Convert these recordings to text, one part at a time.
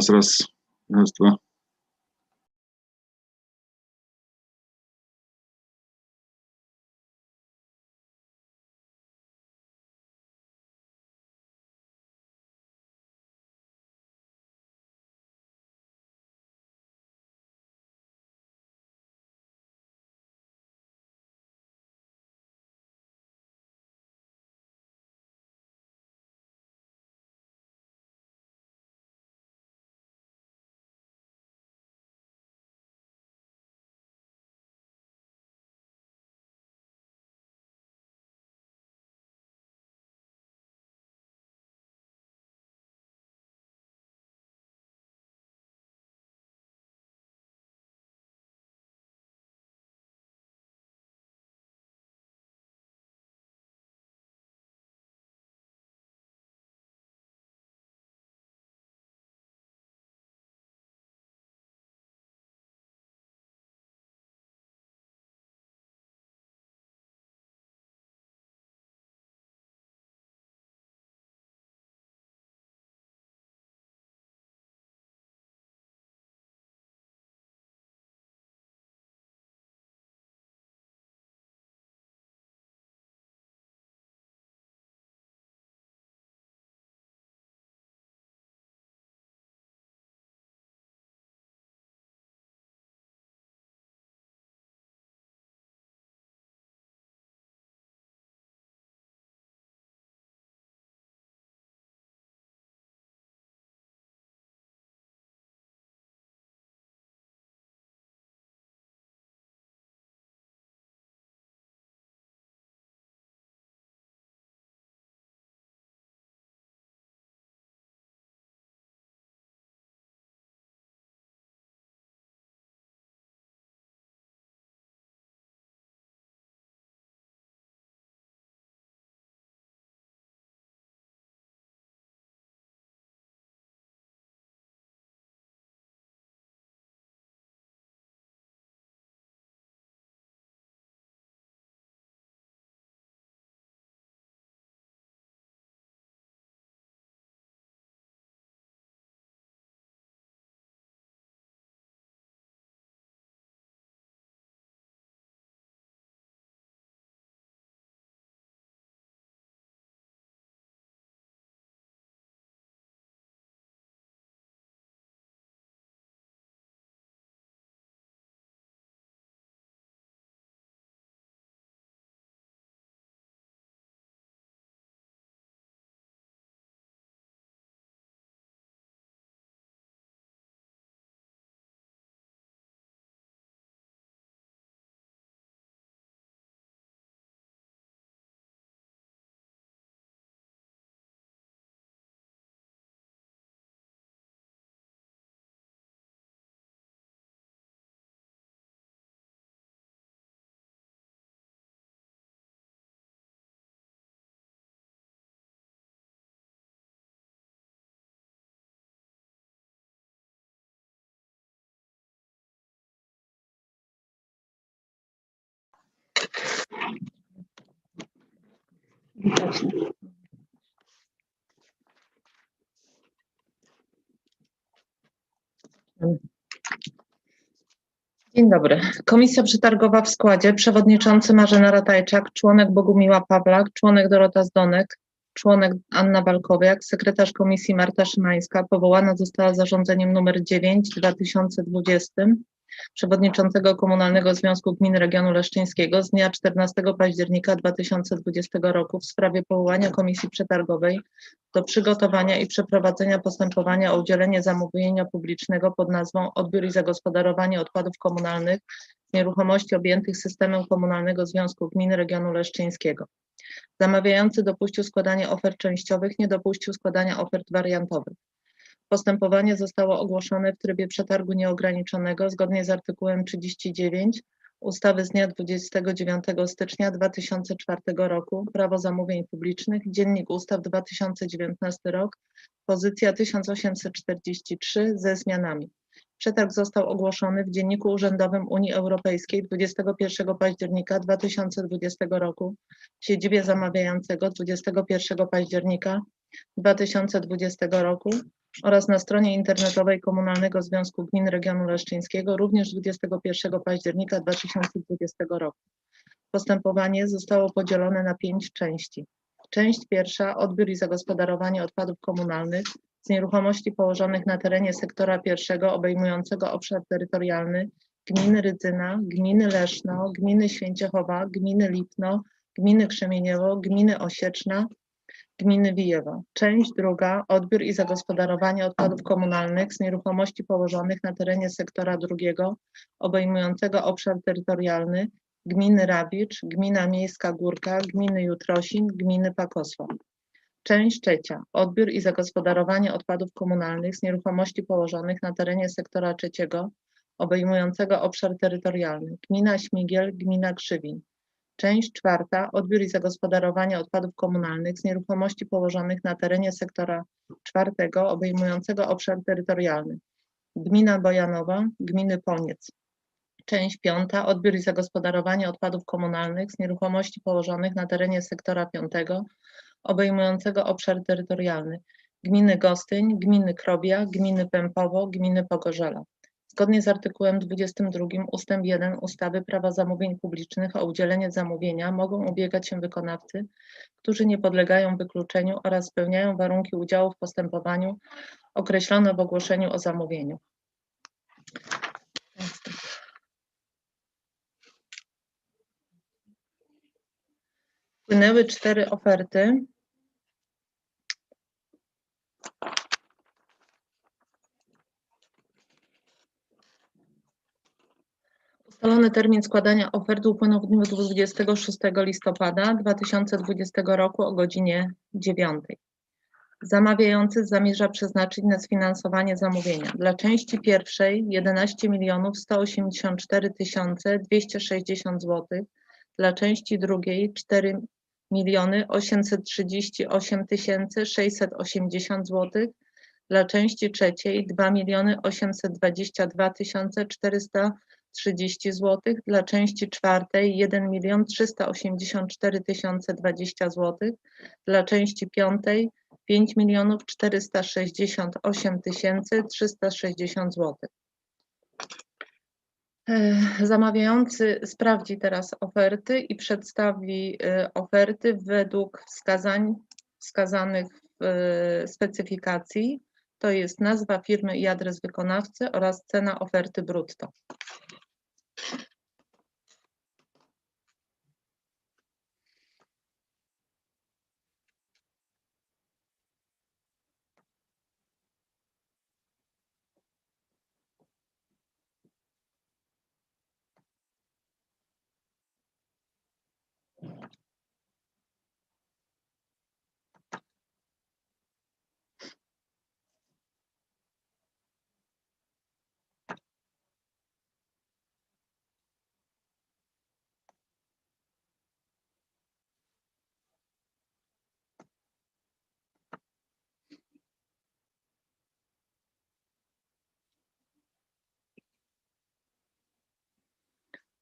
Raz, raz. Raz, Dzień dobry. Komisja przetargowa w składzie przewodniczący Marzena Ratajczak, członek Bogumiła Pawlak, członek Dorota Zdonek, członek Anna Walkowiak, sekretarz komisji Marta Szymańska powołana została zarządzeniem nr 9 w 2020 przewodniczącego Komunalnego Związku Gmin Regionu Leszczyńskiego z dnia 14 października 2020 roku w sprawie powołania komisji przetargowej do przygotowania i przeprowadzenia postępowania o udzielenie zamówienia publicznego pod nazwą Odbiór i zagospodarowanie odpadów komunalnych nieruchomości objętych systemem Komunalnego Związku Gmin Regionu Leszczyńskiego. Zamawiający dopuścił składanie ofert częściowych, nie dopuścił składania ofert wariantowych. Postępowanie zostało ogłoszone w trybie przetargu nieograniczonego zgodnie z artykułem 39 ustawy z dnia 29 stycznia 2004 roku Prawo zamówień publicznych, Dziennik Ustaw 2019 rok, pozycja 1843 ze zmianami. Przetarg został ogłoszony w Dzienniku Urzędowym Unii Europejskiej 21 października 2020 roku, w siedzibie zamawiającego 21 października 2020 roku, oraz na stronie internetowej Komunalnego Związku Gmin Regionu Leszczyńskiego również 21 października 2020 roku. Postępowanie zostało podzielone na pięć części. Część pierwsza odbiór i zagospodarowanie odpadów komunalnych z nieruchomości położonych na terenie sektora pierwszego obejmującego obszar terytorialny gminy Rydzyna, gminy Leszno, gminy Święciechowa, gminy Lipno, gminy Krzemieniewo, gminy Osieczna, gminy Wijewo. Część druga odbiór i zagospodarowanie odpadów komunalnych z nieruchomości położonych na terenie sektora drugiego obejmującego obszar terytorialny gminy Rabicz, gmina miejska Górka, gminy Jutrosin, gminy Pakosław. Część trzecia. Odbiór i zagospodarowanie odpadów komunalnych z nieruchomości położonych na terenie sektora trzeciego obejmującego obszar terytorialny gmina Śmigiel, gmina Krzywin. Część czwarta. Odbiór i zagospodarowanie odpadów komunalnych z nieruchomości położonych na terenie sektora czwartego obejmującego obszar terytorialny gmina Bojanowa, gminy Poniec. Część piąta. Odbiór i zagospodarowanie odpadów komunalnych z nieruchomości położonych na terenie sektora piątego obejmującego obszar terytorialny gminy Gostyń, gminy Krobia, gminy Pępowo, gminy Pogorzela. Zgodnie z artykułem 22 ust. 1 ustawy Prawa zamówień publicznych o udzielenie zamówienia mogą ubiegać się wykonawcy, którzy nie podlegają wykluczeniu oraz spełniają warunki udziału w postępowaniu określone w ogłoszeniu o zamówieniu. Wpłynęły cztery oferty. Ustalony termin składania oferty upłynął w dniu 26 listopada 2020 roku o godzinie 9. Zamawiający zamierza przeznaczyć na sfinansowanie zamówienia dla części pierwszej 11 milionów 184 260 zł, dla części drugiej 4 miliony 838 680 zł, dla części trzeciej 2 miliony 822 430 zł, dla części czwartej 1 milion 384 020 zł, dla części piątej 5 milionów 468 360 zł. E, Zamawiający sprawdzi teraz oferty i przedstawi e, oferty według wskazań wskazanych w e, specyfikacji. To jest nazwa firmy i adres wykonawcy oraz cena oferty brutto.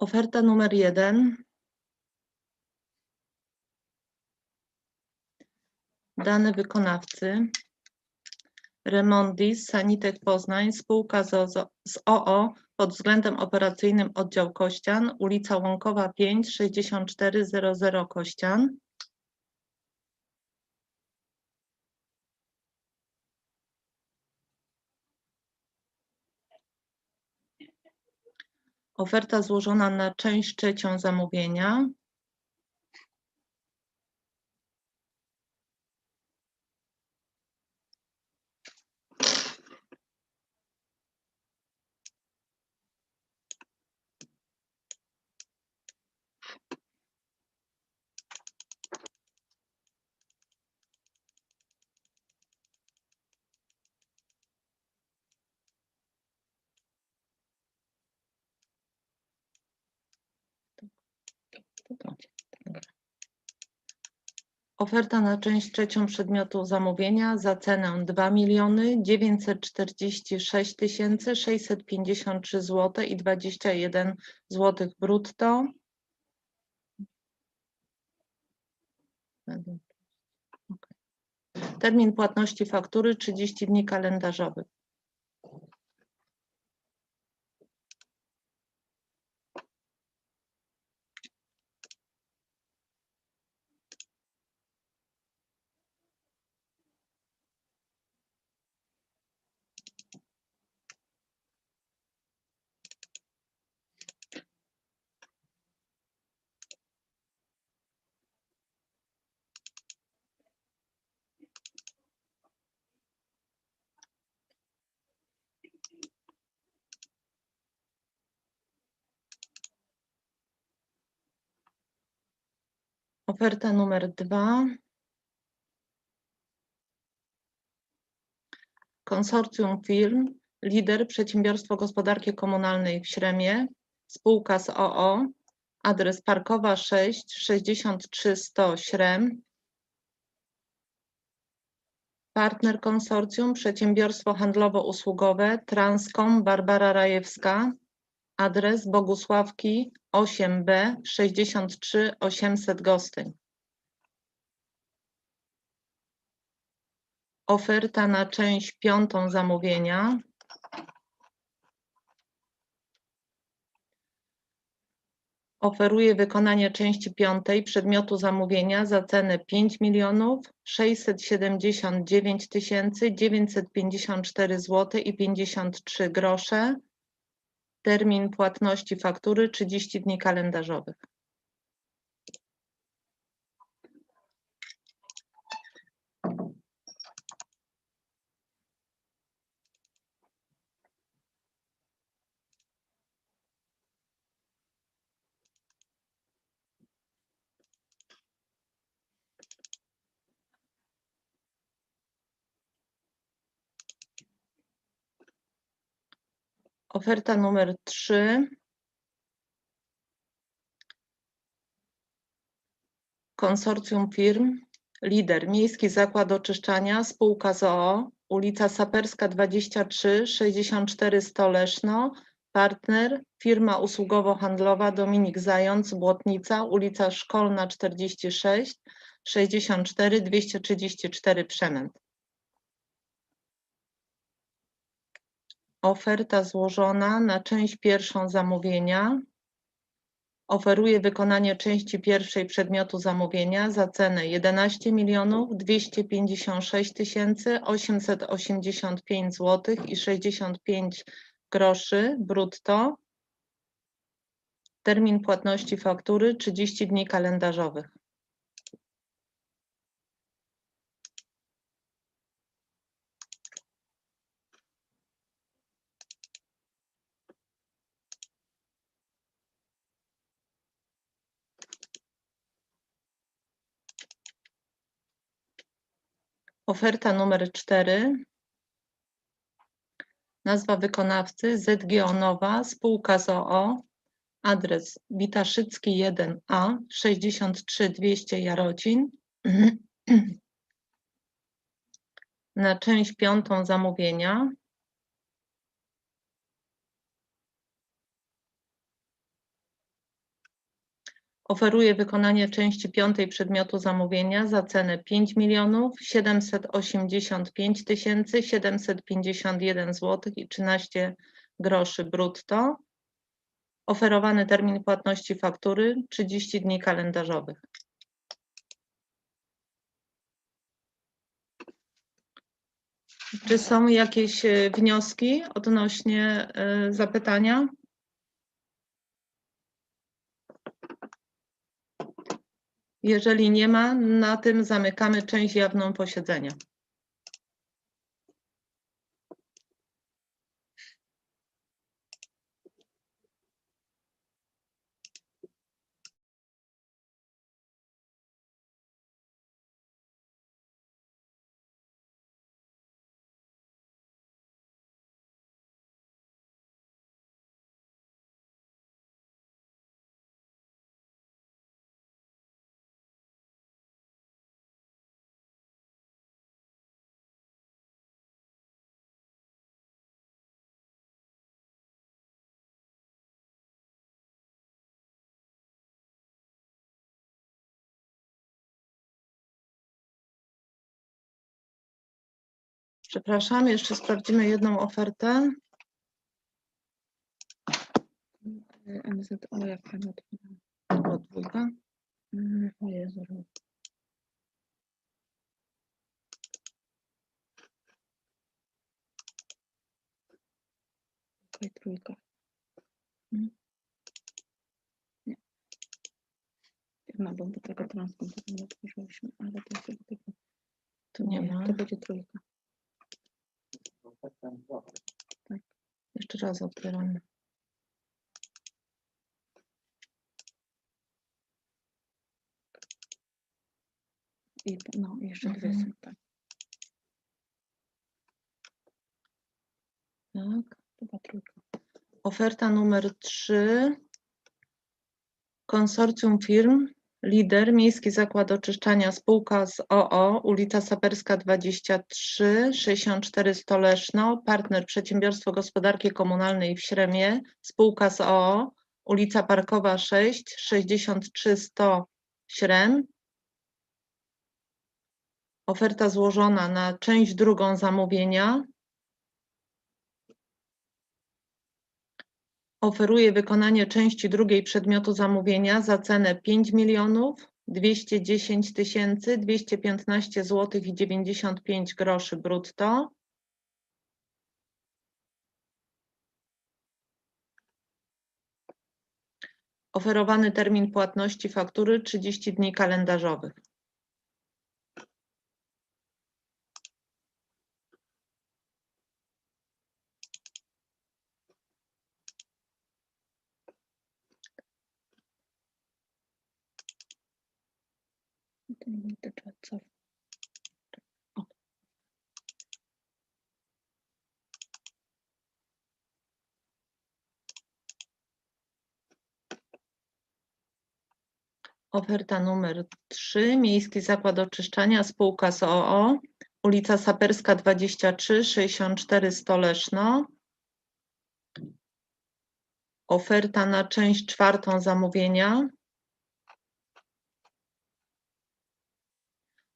Oferta numer jeden. Dane wykonawcy. Remondis, Sanitek Poznań, spółka z, z OO pod względem operacyjnym oddział Kościan, ulica Łąkowa 5, 6400 Kościan. Oferta złożona na część trzecią zamówienia. Oferta na część trzecią przedmiotu zamówienia za cenę 2 miliony 946 653 zł i 21 zł brutto. Termin płatności faktury 30 dni kalendarzowych. Oferta numer dwa. Konsorcjum firm, lider Przedsiębiorstwo Gospodarki Komunalnej w Śremie, spółka z OO, adres Parkowa 6, 63 100 Śrem. Partner konsorcjum Przedsiębiorstwo Handlowo-Usługowe Transcom Barbara Rajewska, adres Bogusławki 8B 63 800 Gostyń. Oferta na część piątą zamówienia. Oferuje wykonanie części piątej przedmiotu zamówienia za cenę 5 milionów 679 tysięcy 954 zł i 53 grosze. Termin płatności faktury 30 dni kalendarzowych. Oferta numer 3. Konsorcjum firm, lider Miejski Zakład Oczyszczania, spółka z OO, ulica Saperska 23, 64 100 Leszno, partner firma usługowo-handlowa Dominik Zając, Błotnica, ulica Szkolna 46, 64 234 Przemęt. Oferta złożona na część pierwszą zamówienia. Oferuje wykonanie części pierwszej przedmiotu zamówienia za cenę 11 milionów 256 tysięcy 885 zł i 65 groszy brutto. Termin płatności faktury 30 dni kalendarzowych. Oferta numer 4. Nazwa wykonawcy ZGO Nowa, spółka z OO. Adres Witaszycki 1A 63 200 Jarocin. Na część piątą zamówienia. Oferuje wykonanie części piątej przedmiotu zamówienia za cenę 5 milionów 785 tysięcy 751 zł i 13 groszy brutto. Oferowany termin płatności faktury 30 dni kalendarzowych. Czy są jakieś e, wnioski odnośnie e, zapytania? Jeżeli nie ma, na tym zamykamy część jawną posiedzenia. Przepraszam, jeszcze sprawdzimy jedną ofertę. MZO, jak? To była dwójka. O Jezu. Okej, trójka. Mm. Nie. Firma, bo do tego transkont nie otworzyliśmy, ale to jest chyba tylko... Tu nie ma. To będzie trójka. Jeszcze raz otwieram. I, no, jeszcze dwie Mhm. są, tak. Tak. Była trójka. Oferta numer 3. Konsorcjum firm. Lider, Miejski Zakład Oczyszczania, spółka z OO, ulica Saperska 23, 64 Stoleszno, partner Przedsiębiorstwo Gospodarki Komunalnej w Śremie, spółka z OO, ulica Parkowa 6, 63 100 Śrem. Oferta złożona na część drugą zamówienia. Oferuje wykonanie części drugiej przedmiotu zamówienia za cenę 5 milionów 210 tysięcy 215 zł i 95 groszy brutto. Oferowany termin płatności faktury 30 dni kalendarzowych. Dotyczy co. O. Oferta numer 3. Miejski Zakład Oczyszczania, spółka z OO, ulica Saperska 23, 64 Stoleszno. Oferta na część czwartą zamówienia.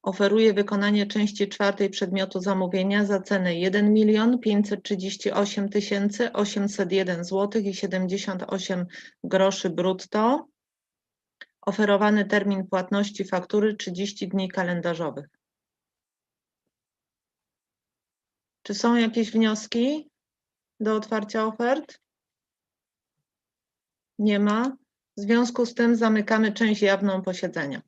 Oferuje wykonanie części czwartej przedmiotu zamówienia za cenę 1 milion 538 tysięcy 801 zł i 78 groszy brutto. Oferowany termin płatności faktury 30 dni kalendarzowych. Czy są jakieś wnioski do otwarcia ofert? Nie ma. W związku z tym zamykamy część jawną posiedzenia.